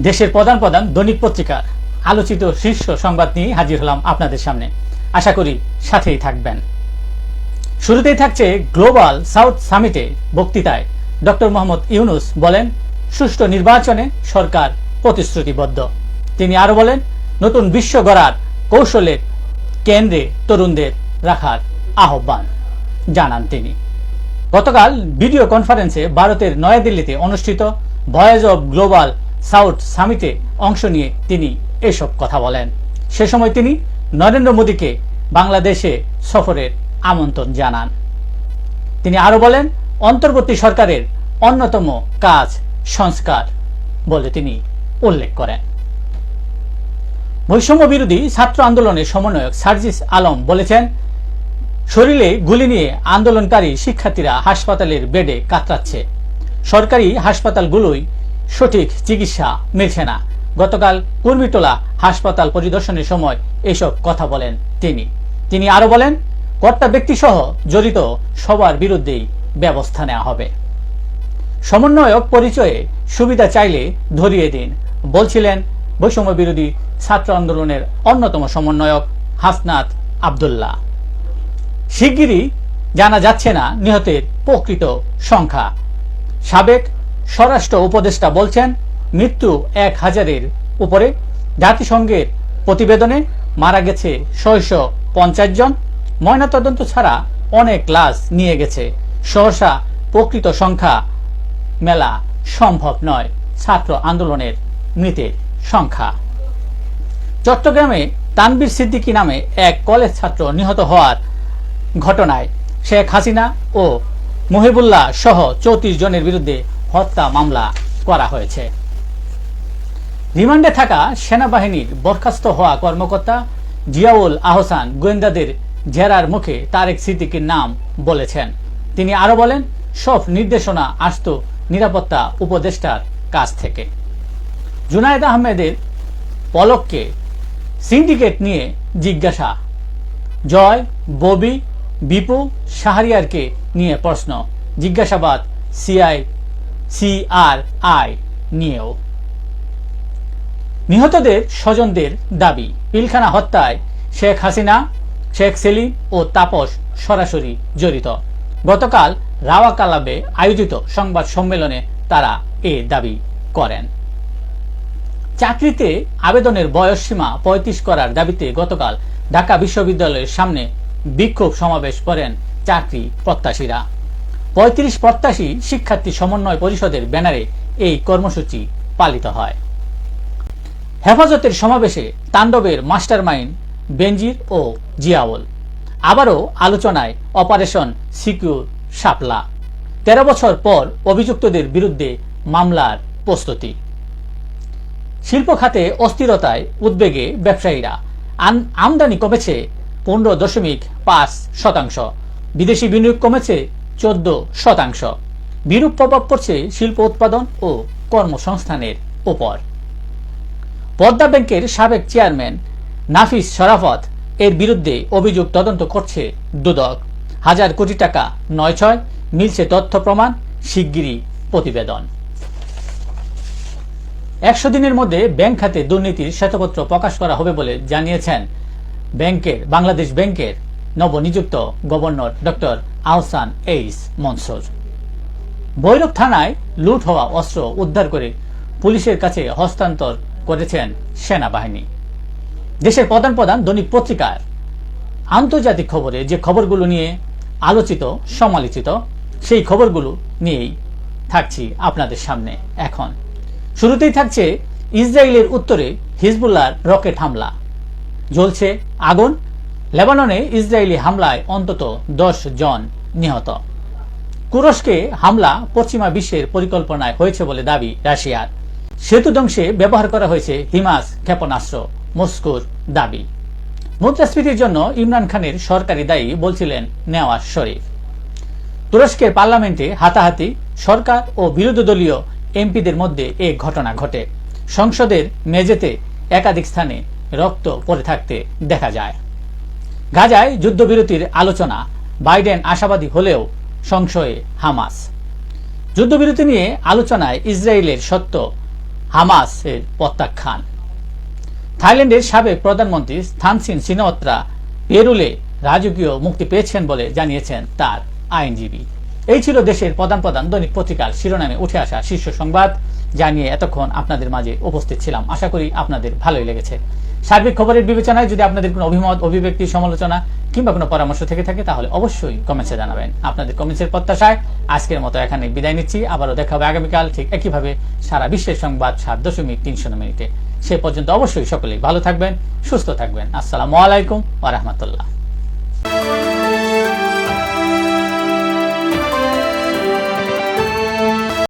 দেশের প্রধান প্রধান দৈনিক পত্রিকার আলোচিত শীর্ষ সংবাদ নিয়ে হাজির হলাম আপনাদের সামনে। আশা করি সাথেই থাকবেন। শুরুতেই থাকছে গ্লোবাল সাউথ সামিটে বক্তৃতায় ডক্টর মোহাম্মদ ইউনুস বলেন, সুষ্ঠু নির্বাচনে সরকার প্রতিশ্রুতিবদ্ধ। তিনি আরও বলেন, নতুন বিশ্ব গড়ার কৌশলের কেন্দ্রে তরুণদের রাখার আহ্বান জানান তিনি। গতকাল ভিডিও কনফারেন্সে ভারতের নয়াদিল্লিতে অনুষ্ঠিত ভয়েস অব গ্লোবাল সাউথ সামিটে অংশ নিয়ে তিনি এসব কথা বলেন। সে সময় তিনি নরেন্দ্র মোদীকে বাংলাদেশে সফরের আমন্ত্রণ জানান। তিনি আরও বলেন, অন্তর্বর্তী সরকারের অন্যতম কাজ সংস্কার বলে তিনি উল্লেখ করেন। বৈষম্য বিরোধী ছাত্র আন্দোলনের সমন্বয়ক সার্জিস আলম বলেছেন, শরীরে গুলি নিয়ে আন্দোলনকারী শিক্ষার্থীরা হাসপাতালের বেডে কাতরাচ্ছে। সরকারি হাসপাতালগুলোই সঠিক চিকিৎসা মিলছে না। গতকাল কুর্মিটোলা হাসপাতাল পরিদর্শনের সময় এসব কথা বলেন তিনি। তিনি আরও বলেন, কর্তা ব্যক্তিসহ জড়িত সবার বিরুদ্ধেই ব্যবস্থা নেওয়া হবে। সমন্বয়ক পরিচয়ে সুবিধা চাইলে ধরিয়ে দিন, বলছিলেন বৈষম্য বিরোধী ছাত্র আন্দোলনের অন্যতম সমন্বয়ক হাসনাত আবদুল্লাহ। শিগগিরই জানা যাচ্ছে না নিহতের প্রকৃত সংখ্যা। সাবেক স্বরাষ্ট্র উপদেষ্টা বলছেন, মৃত্যু এক হাজারের উপরে। জাতিসংঘের প্রতিবেদনে মারা গেছে ছয়শো পঞ্চাশ জন। ময়নাতদন্ত ছাড়া অনেক লাশ নিয়ে গেছে। সহসা প্রকৃত সংখ্যা মেলা সম্ভব নয়। ছাত্র আন্দোলনের মৃতের সংখ্যা। চট্টগ্রামে তানবীর সিদ্দিকী নামে এক কলেজ ছাত্র নিহত হওয়ার ঘটনায় শেখ হাসিনা ও মহিবুল্লাহ সহ চৌত্রিশ জনের বিরুদ্ধে হত্যা মামলা করা হয়েছে। রিমান্ডে থাকা সেনাবাহিনীর বরখাস্ত হওয়া কর্মকর্তা জিয়াউল আহসান গোয়েন্দাদের জেরার মুখে তারেক সিদ্দিকীর নাম বলেছেন। তিনি আরও বলেন, সব নির্দেশনা আসত নিরাপত্তা উপদেষ্টার কাছ থেকে। জুনায়েদ আহমেদের পলককে সিন্ডিকেট নিয়ে জিজ্ঞাসা। জয়, ববি, বিপু, শাহরিয়ারকে নিয়ে প্রশ্ন। জিজ্ঞাসাবাদ, সিআই সিআর আই নিয়েও। নিহতদের স্বজনদের দাবি, পিলখানা হত্যায় শেখ হাসিনা, শেখ সেলিম ও তাপস সরাসরি জড়িত। গতকাল রাওয়া কালাবে আয়োজিত সংবাদ সম্মেলনে তারা এ দাবি করেন। চাকরিতে আবেদনের বয়স সীমা পঁয়ত্রিশ করার দাবিতে গতকাল ঢাকা বিশ্ববিদ্যালয়ের সামনে বিক্ষোভ সমাবেশ করেন চাকরি প্রত্যাশীরা। পঁয়ত্রিশ প্রত্যাশী শিক্ষার্থী সমন্বয় পরিষদের ব্যানারে এই কর্মসূচি পালিত হয়। হেফাজতের সমাবেশে তাণ্ডবের মাস্টারমাইন্ড বেনজির ও জিয়াউল। আবারও আলোচনায় অপারেশন সিকিউর শাপলা। তেরো বছর পর অভিযুক্তদের বিরুদ্ধে মামলার প্রস্তুতি। শিল্প খাতে অস্থিরতায় উদ্বেগে ব্যবসায়ীরা। আমদানি কমেছে পনেরো দশমিক পাঁচ শতাংশ। বিদেশি বিনিয়োগ কমেছে চোদ্দ শতাংশ। বিরূপ প্রভাব পড়ছে শিল্প উৎপাদন ও কর্মসংস্থানের উপর। পদ্মা ব্যাংকের সাবেক চেয়ারম্যান নাফিস শরাফত এর বিরুদ্ধে অভিযোগ তদন্ত করছে দুদক। হাজার কোটি টাকা নয় ছয় মিলছে তথ্য প্রমাণ, শিগগিরই প্রতিবেদন। একশো দিনের মধ্যে ব্যাংক খাতে দুর্নীতির শ্বেতপত্র প্রকাশ করা হবে বলে জানিয়েছেন ব্যাংকের বাংলাদেশ ব্যাংকের নবনিযুক্ত governor doctor Ahsan H Mansur. Bhairab থানায় লুট হওয়া অস্ত্র উদ্ধার করে পুলিশের কাছে হস্তান্তর করেছেন সেনাবাহিনী। দেশের প্রধান প্রধান দৈনিক পত্রিকার আন্তর্জাতিক খবরে যে খবরগুলো নিয়ে আলোচিত, সমালোচিত, সেই খবরগুলো নিয়েই থাকছি আপনাদের সামনে এখন। শুরুতেই থাকছে ইসরায়েলের উত্তরে হিজবুল্লাহর রকেট হামলা। জ্বলছে আগুন লেবাননে ইসরায়েলি হামলায় অন্তত দশ জন নিহত। কুরস্কে হামলা পশ্চিমা বিশ্বের পরিকল্পনায় হয়েছে বলে দাবি রাশিয়ার। সেতু ধ্বংসে ব্যবহার করা হয়েছে হিমাস ক্ষেপণাস্ত্র, মস্কোর দাবি। মুদ্রাস্ফীতির জন্য ইমরান খানের সরকারি দায়ী বলছিলেন নেওয়াজ শরীফ। তুরস্কের পার্লামেন্টে হাতাহাতি সরকার ও বিরোধী দলীয় এমপিদের মধ্যে এ ঘটনা ঘটে। সংসদের মেঝেতে একাধিক স্থানে রক্ত পড়ে থাকতে দেখা যায়। গাজায় যুদ্ধবিরতির আলোচনা। বাইডেন আশাবাদী হলেও সংশয়ে হামাস। যুদ্ধবিরতি নিয়ে আলোচনায় ইসরায়েলের সত্য, হামাসের প্রত্যাখ্যান। থাইল্যান্ডের সাবেক প্রধানমন্ত্রী থানসিন সিনোত্রা পেরুলে রাজকীয় মুক্তি পেয়েছেন বলে জানিয়েছেন তার আইনজীবী। এই ছিল দেশের প্রধান প্রধান দৈনিক পত্রিকার শিরোনামে উঠে আসা শীর্ষ সংবাদ। জানিয়ে এতক্ষণ আপনাদের মাঝে উপস্থিত ছিলাম। আশা করি আপনাদের ভালোই লেগেছে। সার্বিক খবরের বিবেচনায় যদি আপনাদের কোনো অভিমত, অভিব্যক্তি, সমালোচনা কিংবা কোনো পরামর্শ থেকে থাকে, তাহলে অবশ্যই কমেন্টসে জানাবেন। আপনাদের কমেন্টসের প্রত্যাশায় আজকের মতো এখানে বিদায় নিচ্ছি। আবারও দেখা হবে আগামীকাল ঠিক একইভাবে সারা বিশ্বের সংবাদ সাত দশমিক তিনশো মিনিটে। সে পর্যন্ত অবশ্যই সকলেই ভালো থাকবেন, সুস্থ থাকবেন। আসসালামু আলাইকুম আ রাহমাতুল্লাহ।